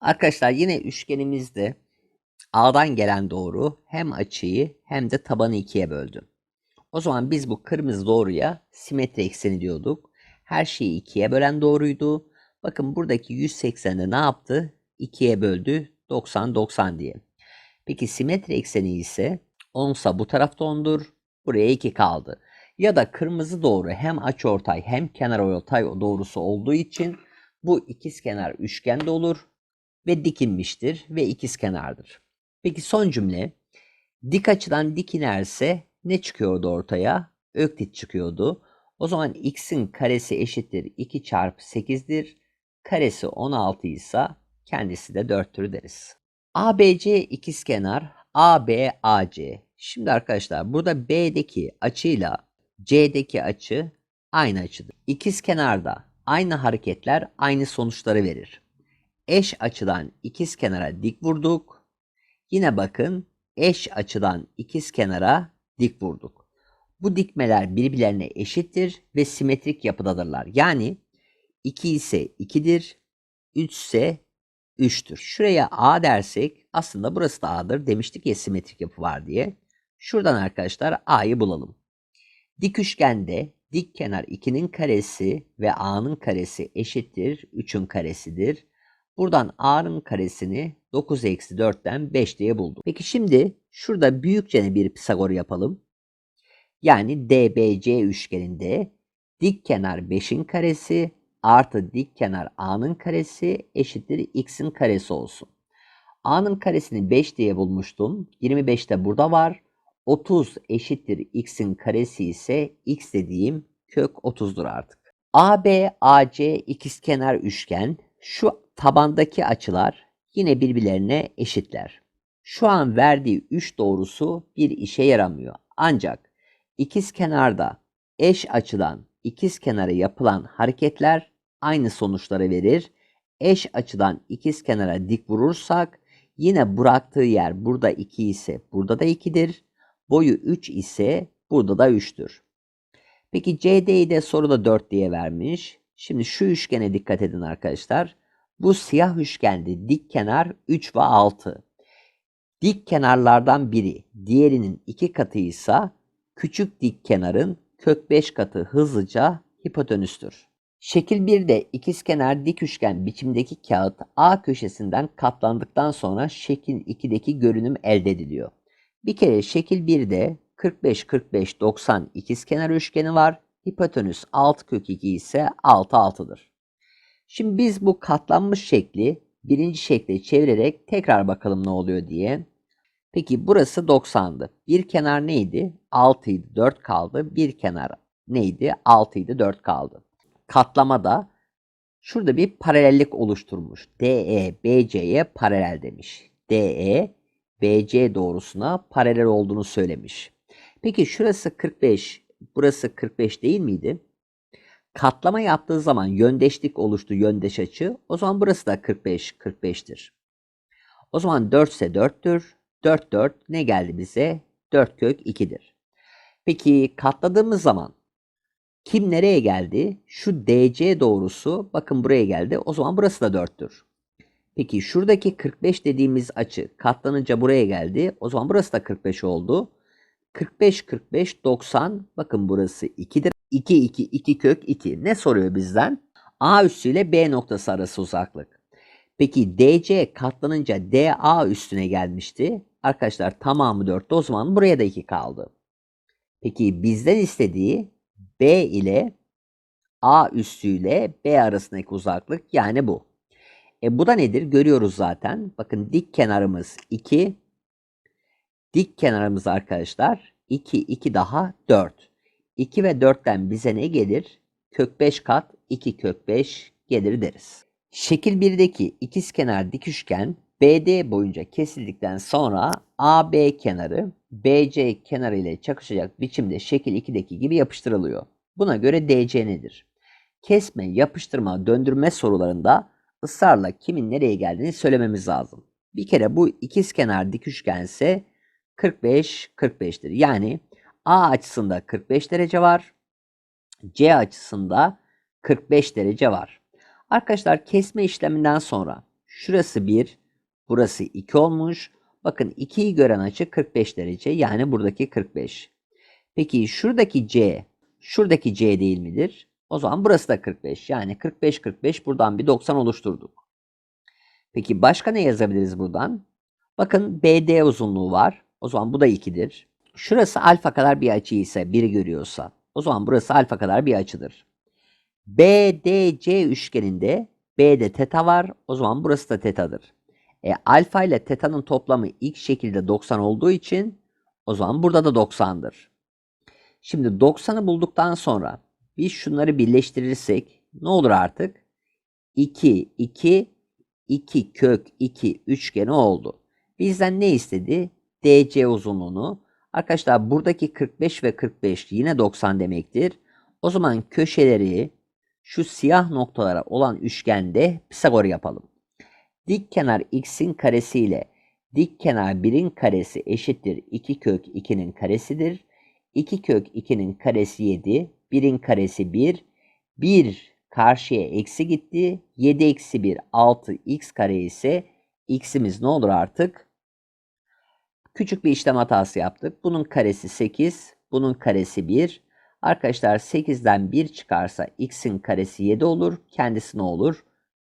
Arkadaşlar yine üçgenimizde A'dan gelen doğru hem açıyı hem de tabanı ikiye böldü. O zaman biz bu kırmızı doğruya simetri ekseni diyorduk. Her şeyi ikiye bölen doğruydu. Bakın buradaki 180'de ne yaptı? 2'ye böldü 90 90 diye. Peki simetri ekseni ise 10 ise bu tarafta 10'dur. Buraya 2 kaldı. Ya da kırmızı doğru hem açıortay hem kenarortay doğrusu olduğu için bu ikizkenar üçgende olur ve dikilmiştir ve ikizkenardır. Peki son cümle dik açıdan dik inerse ne çıkıyordu ortaya? Öklit çıkıyordu. O zaman x'in karesi eşittir 2 çarpı 8'dir. Karesi 16 ise kendisi de 4'tür deriz. ABC ikizkenar AB AC. Şimdi arkadaşlar burada B'deki açıyla C'deki açı aynı açıdır. İkizkenarda aynı hareketler aynı sonuçları verir. Eş açıdan ikizkenara dik vurduk. Yine bakın eş açıdan ikizkenara dik vurduk. Bu dikmeler birbirlerine eşittir ve simetrik yapıdadırlar. Yani 2 ise 2'dir, 3 ise 3'tür. Şuraya A dersek aslında burası da A'dır demiştik ya simetrik yapı var diye. Şuradan arkadaşlar A'yı bulalım. Dik üçgende dik kenar 2'nin karesi ve A'nın karesi eşittir 3'ün karesidir. Buradan A'nın karesini 9 eksi 4'ten 5 diye buldum. Peki şimdi şurada büyükçe bir Pisagor yapalım. Yani DBC üçgeninde dik kenar 5'in karesi artı dik kenar A'nın karesi eşittir X'in karesi olsun. A'nın karesini 5 diye bulmuştum. 25 de burada var. 30 eşittir X'in karesi ise X dediğim kök 30'dur artık. AB, AC ikizkenar üçgen. Şu tabandaki açılar yine birbirlerine eşitler. Şu an verdiği 3 doğrusu bir işe yaramıyor. Ancak ikiz kenarda eş açıdan ikiz kenara yapılan hareketler aynı sonuçları verir. Eş açıdan ikiz kenara dik vurursak yine bıraktığı yer burada 2 ise burada da 2'dir. Boyu 3 ise burada da 3'tür. Peki CD'yi de soruda 4 diye vermiş. Şimdi şu üçgene dikkat edin arkadaşlar. Bu siyah üçgende dik kenar 3 ve 6. Dik kenarlardan biri diğerinin 2 katıysa küçük dik kenarın kök 5 katı hızlıca hipotenüstür. Şekil 1'de ikizkenar dik üçgen biçimdeki kağıt A köşesinden katlandıktan sonra şekil 2'deki görünüm elde ediliyor. Bir kere şekil 1'de 45 45 90 ikizkenar üçgeni var. Hipotenüs 6 kök 2 ise 6 6'dır. Şimdi biz bu katlanmış şekli birinci şekle çevirerek tekrar bakalım ne oluyor diye. Peki burası 90'dı. Bir kenar neydi? 6 idi 4 kaldı. Bir kenar neydi? 6 idi 4 kaldı. Katlamada şurada bir paralellik oluşturmuş. DE BC'ye paralel demiş. DE BC doğrusuna paralel olduğunu söylemiş. Peki şurası 45, burası 45 değil miydi? Katlama yaptığı zaman yöndeşlik oluştu yöndeş açı. O zaman burası da 45 45'tir. O zaman 4 ise 4'tür. 4 4 ne geldi bize? 4 kök 2'dir. Peki katladığımız zaman kim nereye geldi? Şu DC doğrusu bakın buraya geldi. O zaman burası da 4'tür. Peki şuradaki 45 dediğimiz açı katlanınca buraya geldi. O zaman burası da 45 oldu. 45 45 90 bakın burası 2'dir. 2 2 2 kök 2. Ne soruyor bizden? A üssü ile B noktası arası uzaklık. Peki DC katlanınca DA üstüne gelmişti. Arkadaşlar tamamı 4'tü. O zaman buraya da 2 kaldı. Peki bizden istediği B ile A üssü ile B arasındaki uzaklık yani bu. E bu da nedir? Görüyoruz zaten. Bakın dik kenarımız 2. Dik kenarımız arkadaşlar 2, 2 daha 4. 2 ve 4'ten bize ne gelir? Kök 5 kat 2 kök 5 gelir deriz. Şekil 1'deki ikizkenar dik üçgen BD boyunca kesildikten sonra AB kenarı BC kenarı ile çakışacak biçimde şekil 2'deki gibi yapıştırılıyor. Buna göre DC nedir? Kesme, yapıştırma, döndürme sorularında ısrarla kimin nereye geldiğini söylememiz lazım. Bir kere bu ikizkenar dik üçgense 45 45'tir. Yani A açısında 45 derece var. C açısında 45 derece var. Arkadaşlar kesme işleminden sonra Şurası 1, burası 2 olmuş. Bakın 2'yi gören açı 45 derece. Yani buradaki 45. Peki şuradaki C, şuradaki C değil midir? O zaman burası da 45. Yani 45 45 buradan bir 90 oluşturduk. Peki başka ne yazabiliriz buradan? Bakın BD uzunluğu var. O zaman bu da 2'dir. Şurası alfa kadar bir açı ise 1'i görüyorsa o zaman burası alfa kadar bir açıdır. BDC üçgeninde B'de teta var. O zaman burası da tetadır. E, alfa ile teta'nın toplamı ilk şekilde 90 olduğu için o zaman burada da 90'dır. Şimdi 90'ı bulduktan sonra biz şunları birleştirirsek ne olur artık? 2, 2, 2 kök 2 üçgeni oldu. Bizden ne istedi? DC uzunluğunu. Arkadaşlar buradaki 45 ve 45 yine 90 demektir. O zaman köşeleri şu siyah noktalara olan üçgende Pisagor yapalım. Dik kenar x'in karesi ile dik kenar 1'in karesi eşittir 2 kök 2'nin karesidir. 2 kök 2'nin karesi 7, 1'in karesi 1. 1 karşıya eksi gitti. 7 eksi 1 6 x kare ise x'imiz ne olur artık? Küçük bir işlem hatası yaptık. Bunun karesi 8, bunun karesi 1. Arkadaşlar 8'den 1 çıkarsa x'in karesi 7 olur. Kendisi ne olur?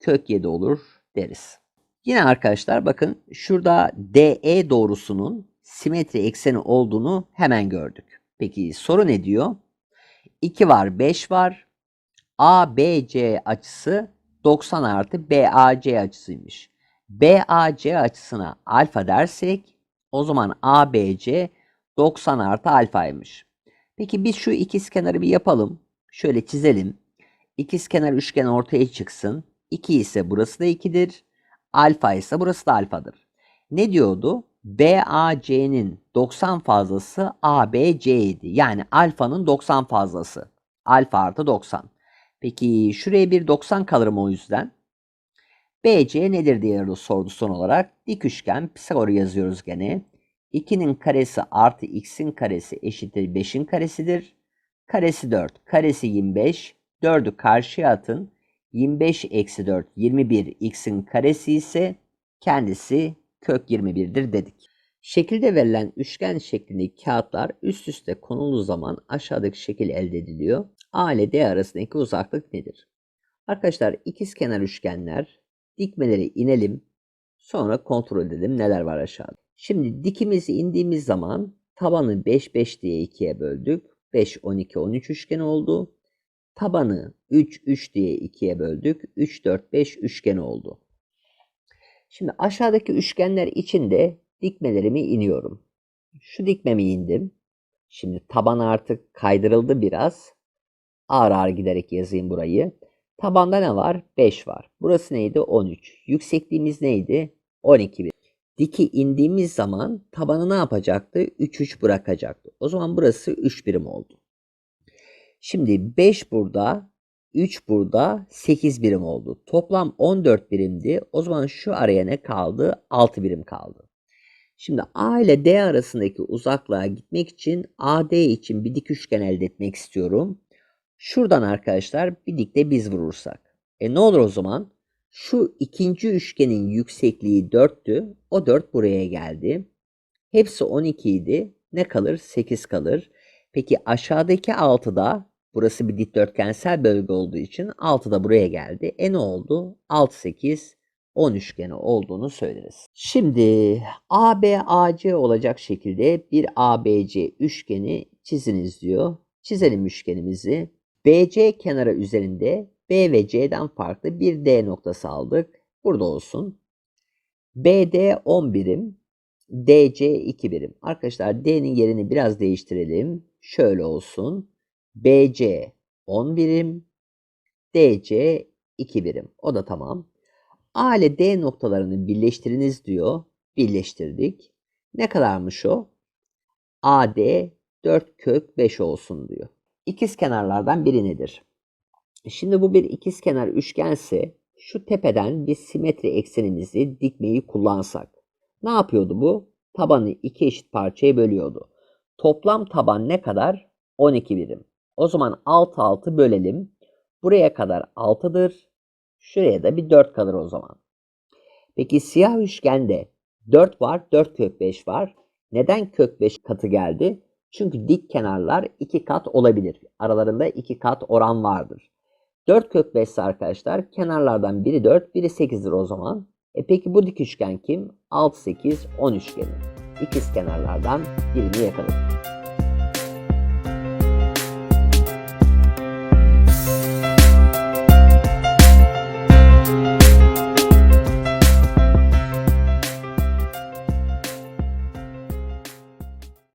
Kök 7 olur deriz. Yine arkadaşlar bakın şurada DE doğrusunun simetri ekseni olduğunu hemen gördük. Peki soru ne diyor? 2 var 5 var. ABC açısı 90 artı BAC açısıymış. BAC açısına alfa dersek o zaman ABC 90 artı alfaymış. Peki biz şu ikizkenarı bir yapalım. Şöyle çizelim. İkizkenar üçgen ortaya çıksın. 2 ise burası da 2'dir. Alfa ise burası da alfadır. Ne diyordu? BAC'nin 90 fazlası ABC'ydi. Yani alfanın 90 fazlası. Alfa artı 90. Peki şuraya bir 90 kalır mı o yüzden? BC nedir diye sordu son olarak. Dik üçgen Pisagor yazıyoruz gene. 2'nin karesi artı x'in karesi eşittir 5'in karesidir. Karesi 4. Karesi 25. 4'ü karşıya atın. 25 eksi 4 21 x'in karesi ise kendisi kök 21'dir dedik. Şekilde verilen üçgen şeklindeki kağıtlar üst üste konulduğu zaman aşağıdaki şekil elde ediliyor. A ile D arasındaki uzaklık nedir? Arkadaşlar ikizkenar üçgenler dikmeleri inelim. Sonra kontrol edelim neler var aşağıda. Şimdi dikimizi indiğimiz zaman tabanı 5 5 diye ikiye böldük. 5 12 13 üçgen oldu. Tabanı 3 3 diye ikiye böldük. 3 4 5 üçgen oldu. Şimdi aşağıdaki üçgenler içinde dikmelerimi iniyorum. Şu dikmemi indim. Şimdi taban artık kaydırıldı biraz. Ağır ağır giderek yazayım burayı. Tabanda ne var? 5 var. Burası neydi? 13. Yüksekliğimiz neydi? 12 bir. Diki indiğimiz zaman tabanı ne yapacaktı? 3 3 bırakacaktı. O zaman burası 3 birim oldu. Şimdi 5 burada, 3 burada, 8 birim oldu. Toplam 14 birimdi. O zaman şu araya ne kaldı? 6 birim kaldı. Şimdi A ile D arasındaki uzaklığa gitmek için AD için bir dik üçgen elde etmek istiyorum. Şuradan arkadaşlar bir dikte biz vurursak. E ne olur o zaman? Şu ikinci üçgenin yüksekliği 4'tü. O 4 buraya geldi. Hepsi 12 idi. Ne kalır? 8 kalır. Peki aşağıdaki 6'da burası bir dikdörtgensel bölge olduğu için 6 da buraya geldi. E ne oldu? 6 8 10 üçgeni olduğunu söyleriz. Şimdi ABAC olacak şekilde bir ABC üçgeni çiziniz diyor. Çizelim üçgenimizi. BC kenarı üzerinde B ve C'den farklı bir D noktası aldık. Burada olsun. BD 10 birim, DC 2 birim. Arkadaşlar D'nin yerini biraz değiştirelim. Şöyle olsun. BC 10 birim, DC 2 birim. O da tamam. A ile D noktalarını birleştiriniz diyor. Birleştirdik. Ne kadarmış o? AD 4 kök 5 olsun diyor. İkiz kenarlardan biri nedir? Şimdi bu bir ikizkenar üçgense şu tepeden bir simetri eksenimizi dikmeyi kullansak. Ne yapıyordu bu? Tabanı iki eşit parçaya bölüyordu. Toplam taban ne kadar? 12 birim. O zaman 6 6 bölelim. Buraya kadar 6'dır. Şuraya da bir 4 kalır o zaman. Peki siyah üçgende 4 var, 4 kök 5 var. Neden kök 5 katı geldi? Çünkü dik kenarlar 2 kat olabilir. Aralarında 2 kat oran vardır. 4 kök 5 ise arkadaşlar kenarlardan biri 4, biri 8'dir o zaman. E peki bu dik üçgen kim? 6, 8, 10 üçgeni. İkiz kenarlardan birini yakaladık.